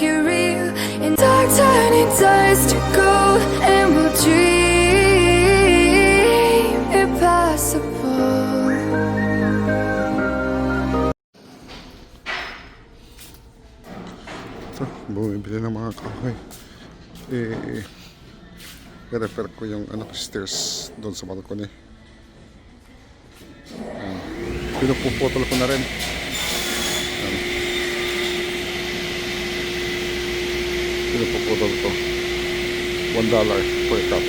make it real. And dark turning dust to gold, and we'll dream impossible. Ito, bumibili ng mga kahoy. Eh, i-refer ko yung ano, stairs doon sa balcony. Ayan. Pinupuputol ko na rin. Pinupuputol ko. One dollar per cup.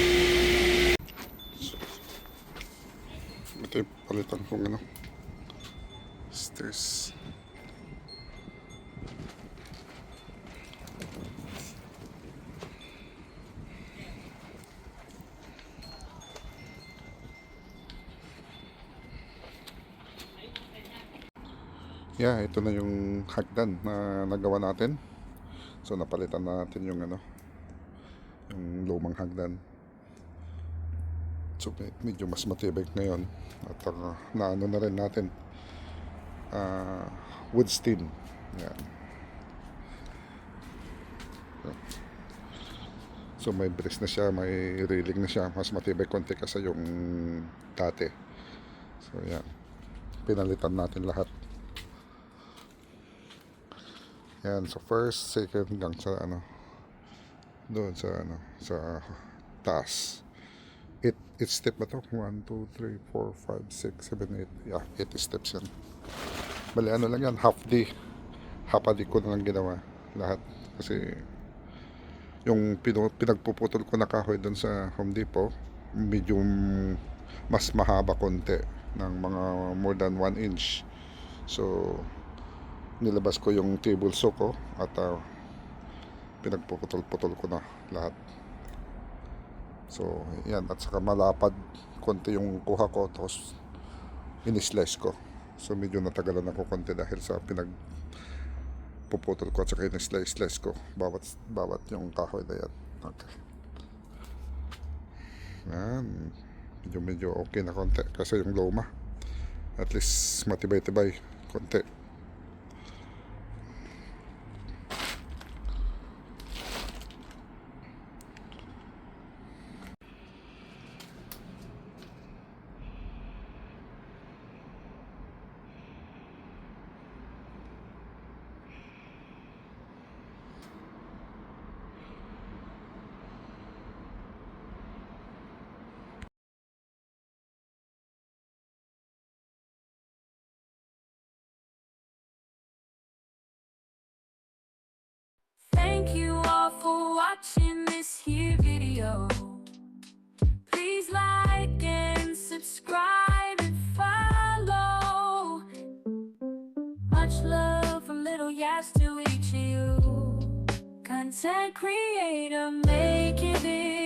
Ito yung palitan kong ano. Stairs. Yeah, ito na yung hagdan na nagawa natin. So napalitan na natin yung ano, yung lumang hagdan. So med- medyo mas matibay ngayon at uh, naano na rin natin uh, wood stain. Yan. So may brace na siya, may railing na siya, mas matibay konti kasi yung dati. So yan. Pinalitan natin lahat. Yan, so first, second hanggang sa ano, doon sa ano, sa taas. 8, 8 step ba to? 1, 2, 3, 4, 5, 6, 7, 8. Yeah, 8 steps yan. Bali, ano lang yan, half day. Half day ko na lang ginawa lahat. Kasi, yung pinagpuputol ko na kahoy doon sa Home Depot, medyo mas mahaba konti ng mga more than 1 inch. So, nilabas ko yung table saw ko at uh, pinagpuputol-putol ko na lahat. So, yan. At saka malapad konti yung kuha ko tapos in-slice ko. So, medyo natagalan ako konti dahil sa pinag puputol ko at saka in-slice-slice ko bawat, bawat yung kahoy na yan. Okay. Yan. Medyo medyo okay na konti kasi yung luma. At least matibay-tibay konti. Watching this here video. Please like and subscribe and follow. Much love from Little Yas to each of you. Content creator making it